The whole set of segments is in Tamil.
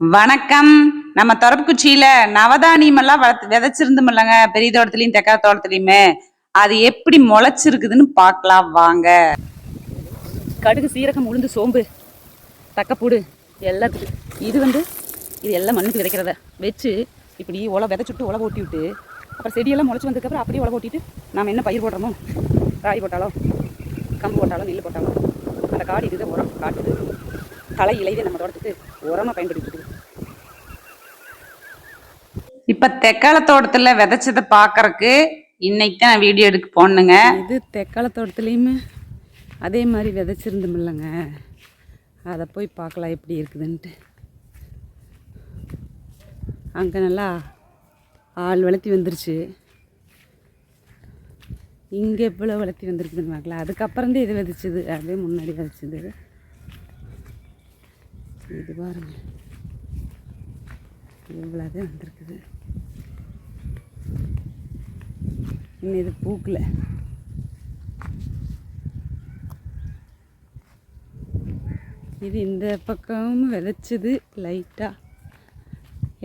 வணக்கம். நம்ம தொடர்புக்குச்சியில நவதானியம் எல்லாம் வளர்த்து விதைச்சிருந்தோம்லங்க பெரிய தோட்டத்துலயும் தெக்கா தோட்டத்துலயுமே. அது எப்படி முளைச்சிருக்குதுன்னு பார்க்கலாம் வாங்க. கடுகு சீரகம் உளுந்து சோம்பு தக்கப்பூடு எல்லாத்துக்கு இது வந்து இது எல்லாம் மண்ணுக்கு விதைக்கிறத வச்சு இப்படி உழ விதைச்சுட்டு உழவு ஓட்டி விட்டு அப்புறம் செடியெல்லாம் முளைச்சி வந்ததுக்கப்புறம் அப்படியே உழவு ஓட்டிட்டு நாம் என்ன பயிர் போடுறோமோ ராகி போட்டாலோ கம்பு போட்டாலும் நெல் போட்டாலோ அந்த காடு இதுதான் உரம் காட்டுது. களை இலைதே நம்ம தோட்டத்துக்கு உரமாக பயன்படுத்திட்டு இப்போ தெக்கால தோட்டத்தில் விதைச்சதை பார்க்கறக்கு இன்னைக்கு தான் நான் வீடியோ எடுக்க போனேங்க இது தெக்கால தோட்டத்துலேயுமே அதே மாதிரி விதைச்சிருந்தோமில்லங்க அதை போய் பார்க்கலாம் எப்படி இருக்குதுன்ட்டு. அங்கே நல்லா ஆள் வளர்த்தி வந்துருச்சு. இங்கே எவ்வளோ வளர்த்தி வந்திருக்குதுன்னு பார்க்கலாம் அதுக்கப்புறம் தான் இது விதைச்சிது. அதே முன்னாடி விதைச்சது. இது பாருங்கள் இவ்வளோதே வந்திருக்குது. இன்னும் இது பூக்கில். இது இந்த பக்கம் விதைச்சிது லைட்டாக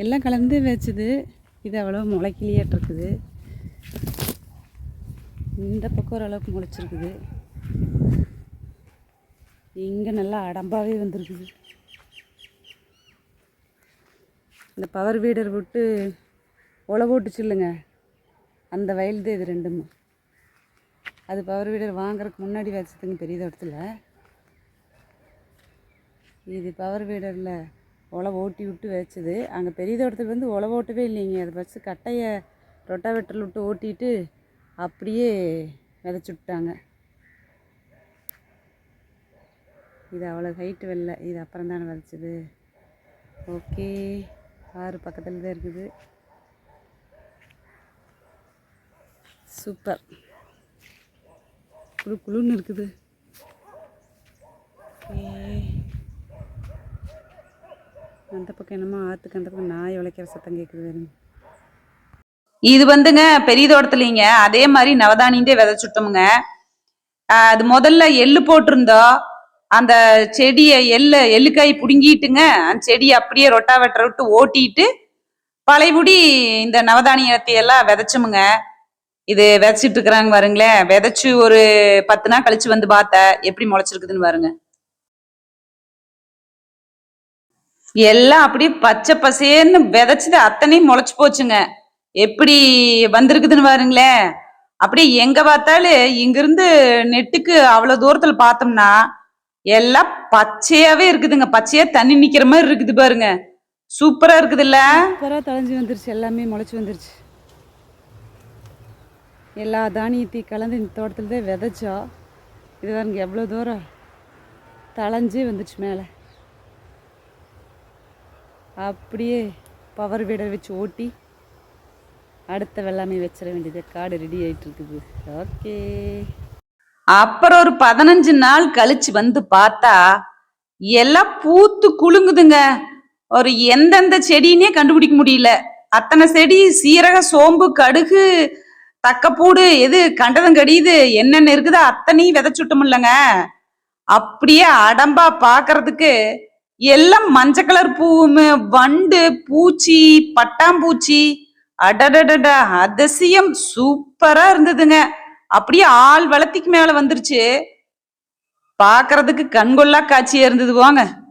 எல்லாம் கலந்து விதைச்சது. இது அவ்வளோ முளைக்கிலேயாட்டிருக்குது இந்த பக்கம் ஓரளவுக்கு முளைச்சிருக்குது. இங்கே நல்லா அடம்பாகவே வந்திருக்குது. இந்த பவர் வீடர் விட்டு உழவு ஓட்டுச்சு இல்லைங்க அந்த வயல் தான் இது ரெண்டும். அது பவர் வீடர் வாங்குறதுக்கு முன்னாடி வச்சதுங்க பெரிய தோட்டத்தில். இது பவர் வீடரில் உழவு ஓட்டி விட்டு வச்சது. அங்கே பெரிய தோட்டத்தில் வந்து உழவு ஓட்டவே இல்லைங்க. அதை வச்சு கட்டையை ரொட்டாவெட்டரில் விட்டு ஓட்டிட்டு அப்படியே விதைச்சி விட்டாங்க. இது அவ்வளோ ஹைட்டு வரல இது அப்புறம் தானே விதைச்சது. ஓகே ஆறு பக்கத்தில் தான் இருக்குது. சூப்பர். குழு குழுன்னு இருக்குது. அந்த பக்கம் என்னமோ ஆற்றுக்கு அந்த பக்கம் நாய் உழைக்கிற சத்தம் கேட்குது வேணும் இது வந்துங்க பெரிய தோட்டத்துலீங்க அதே மாதிரி நவதானியந்தே விதைச்சுட்டோமுங்க. அது முதல்ல எள்ளு போட்டிருந்தோம். அந்த செடியை எள்ளு எள்ளுக்காய் பிடுங்கிட்டுங்க அந்த செடியை அப்படியே ரொட்டா வெட்டரை விட்டு ஓட்டிட்டு பழையபடி இந்த நவதானியத்தை எல்லாம் விதைச்சோமுங்க. இது விதைச்சிட்டு இருக்கிறாங்க பாருங்களேன். விதைச்சு ஒரு பத்து நாள் கழிச்சு வந்து பார்த்த எப்படி முளைச்சிருக்குதுன்னு பாருங்க. எல்லாம் அப்படியே பச்சை பசேன்னு விதைச்சது அத்தனையும் முளைச்சு போச்சுங்க. எப்படி வந்திருக்குதுன்னு பாருங்களேன். அப்படியே எங்க பார்த்தாலும் இங்கிருந்து நெட்டுக்கு அவ்வளவு தூரத்துல பார்த்தோம்னா எல்லாம் பச்சையாவே இருக்குதுங்க. பச்சையா தண்ணி நிக்கிற மாதிரி இருக்குது பாருங்க. சூப்பரா இருக்குதுல்ல? சூப்பரா தளைஞ்சு வந்துருச்சு. எல்லாமே முளைச்சு வந்துருச்சு. எல்லா தானியத்தையும் கலந்து இந்த தோட்டத்தில் தான் விதைச்சோம் இது பாருங்க எவ்வளோ தூரம் தளைஞ்சே வந்துச்சு மேலே. அப்படியே பவர் வீடர் வச்சு ஓட்டி அடுத்த வெள்ளாமை வச்சிட வேண்டியது காடு ரெடி ஆகிட்டு இருக்குது. ஓகே அப்புறம் ஒரு பதினஞ்சு நாள் கழிச்சு வந்து பார்த்தா எல்லாம் பூத்து குலுங்குதுங்க. ஒரு எந்தெந்த செடின்னே கண்டுபிடிக்க முடியல. அத்தனை செடி சீரக சோம்பு கடுகு தக்கப்பூடு எது கண்டதும் கடியுது என்னென்ன இருக்குதோ அத்தனையும் விதைச்சுட்டோமில்லங்க அப்படியே அடம்பா பார்க்கறதுக்கு எல்லாம் மஞ்சள் கலர் பூவுமே வண்டு பூச்சி பட்டாம்பூச்சி அடடடட அதிசயம் சூப்பரா இருந்ததுங்க. அப்படியே ஆள் வளர்த்திக்கு மேல வந்துருச்சு. பார்க்கறதுக்கு கண்கொள்ளா காட்சியா இருந்தது போங்க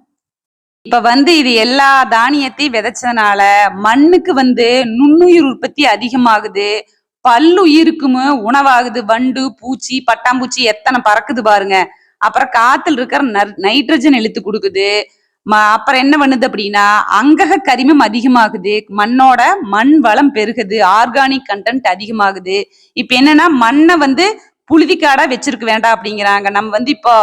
இப்ப வந்து இது எல்லா தானியத்தையும் விதைச்சதுனால மண்ணுக்கு வந்து நுண்ணுயிர் உற்பத்தி அதிகமாகுது. பல்லுயிருக்குமே உணவாகுது. வண்டு பூச்சி பட்டாம்பூச்சி எத்தனை பறக்குது பாருங்க. அப்புறம் காத்துல இருக்கிற நர்- நைட்ரஜன் இழுத்து கொடுக்குது. அப்புறம் என்ன பண்ணுது அப்படின்னா அங்கக கரிமம் அதிகமாகுது மண்ணோட மண் வளம் பெருகுது ஆர்கானிக் கண்டென்ட் அதிகமாகுது. இப்ப என்னன்னா மண்ணை வந்து புழுதிக்காடா வச்சிருக்க வேண்டாம் அப்படிங்கிறாங்க. நம்ம வந்து இப்போ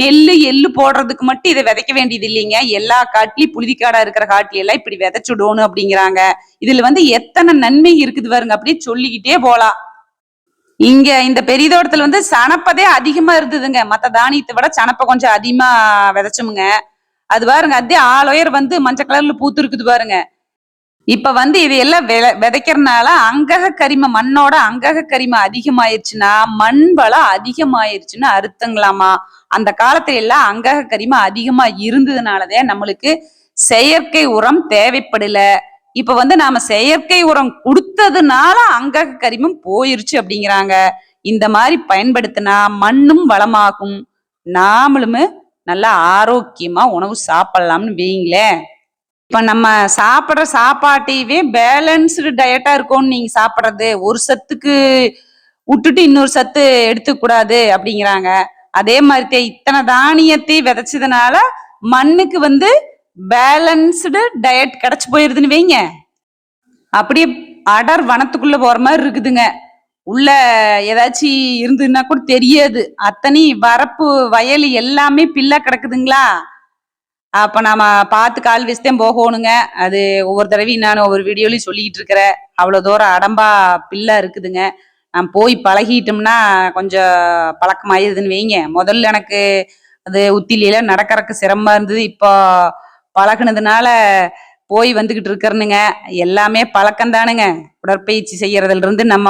நெல்லு எள்ளு போடுறதுக்கு மட்டும் இதை விதைக்க வேண்டியது இல்லைங்க. எல்லா காட்டிலையும் புழுதிக்காடா இருக்கிற காட்டுல எல்லாம் இப்படி விதைச்சுடணும் அப்படிங்கிறாங்க. இதுல வந்து எத்தனை நன்மை இருக்குது பாருங்க அப்படியே சொல்லிக்கிட்டே போலாம். இங்க இந்த பெரிய தோட்டத்துல வந்து சனப்பதே அதிகமா இருந்ததுங்க. மத்த தானியத்தை விட சனப்பை கொஞ்சம் அதிகமா விதைச்சோமுங்க. அது பாருங்க அதே ஆலோயர் வந்து மஞ்சள் கலர்ல பூத்து இருக்குது பாருங்க. இப்ப வந்து இது எல்லாம் விதைக்கிறதுனால அங்கக கரிம மண்ணோட அங்கக கரிமம் அதிகமாயிருச்சுன்னா மண் வளம் அதிகமாயிருச்சுன்னு அர்த்தங்களாமா? அந்த காலத்துல எல்லாம் அங்கக கரிமம் அதிகமா இருந்ததுனாலதான் நம்மளுக்கு செயற்கை உரம் தேவைப்படல. இப்ப வந்து நாம செயற்கை உரம் கொடுத்ததுனால அங்கக கரிமம் போயிருச்சு அப்படிங்கிறாங்க. இந்த மாதிரி பயன்படுத்தினா மண்ணும் வளமாகும். நாமளுமே நல்லா ஆரோக்கியமா உணவு சாப்பிடலாம்னு வைங்களேன் இப்ப நம்ம சாப்பிட்ற சாப்பாட்டையவே பேலன்ஸ்டு டயட்டா இருக்கும்னு நீங்க சாப்பிட்றது ஒரு சத்துக்கு விட்டுட்டு இன்னொரு சத்து எடுத்துக்கூடாது அப்படிங்கிறாங்க. அதே மாதிரி இத்தனை தானியத்தை விதைச்சதுனால மண்ணுக்கு வந்து பேலன்ஸ்டு டயட் கிடச்சி போயிருதுன்னு வைங்க அப்படியே அடர் வனத்துக்குள்ள போற மாதிரி இருக்குதுங்க. உள்ள ஏதாச்சும் இருந்ததுன்னா கூட தெரியாது. அத்தனை வரப்பு வயல் எல்லாமே பில்லா கிடக்குதுங்களா? அப்ப நாம பார்த்து கால் வச்சுதான் போகணுங்க. அது ஒவ்வொரு தடவையும் நான் ஒவ்வொரு வீடியோலையும் சொல்லிக்கிட்டு இருக்கிறேன் அவ்வளோ தூரம் அடம்பா பில்லா இருக்குதுங்க. நான் போய் பழகிட்டோம்னா கொஞ்சம் பழக்கமாயிருதுன்னு வைங்க. முதல்ல எனக்கு அது உத்திலியில நடக்கிறக்கு சிரமமா இருந்தது. இப்போ பழகுனதுனால போய் வந்துகிட்டு இருக்கிறனுங்க. எல்லாமே பழக்கம் தானுங்க உடற்பயிற்சி செய்யறதுல இருந்து நம்ம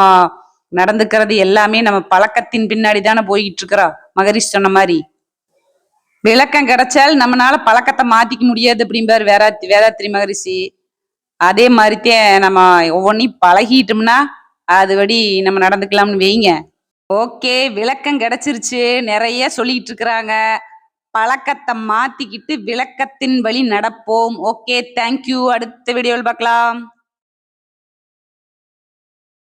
நடந்துக்கிறது எல்லாமே நம்ம பழக்கத்தின் பின்னாடி தானே போய்கிட்டு இருக்கிறோம் மகரிஷ் சொன்ன மாதிரி. விளக்கம் கிடைச்சால் நம்மளால பழக்கத்தை மாத்திக்க முடியாது அப்படிம்பாரு வேற வேதாத்திரி மகரிஷி. அதே மாதிரித்தே நம்ம ஒவ்வொன்றையும் பழகிட்டோம்னா அதுபடி நம்ம நடந்துக்கலாம்னு வைங்க. ஓகே விளக்கம் கிடைச்சிருச்சு. நிறைய சொல்லிட்டு இருக்கிறாங்க பழக்கத்தை மாத்திக்கிட்டு விளக்கத்தின் வழி நடப்போம். ஓகே தேங்க்யூ அடுத்த வீடியோவில் பார்க்கலாம்.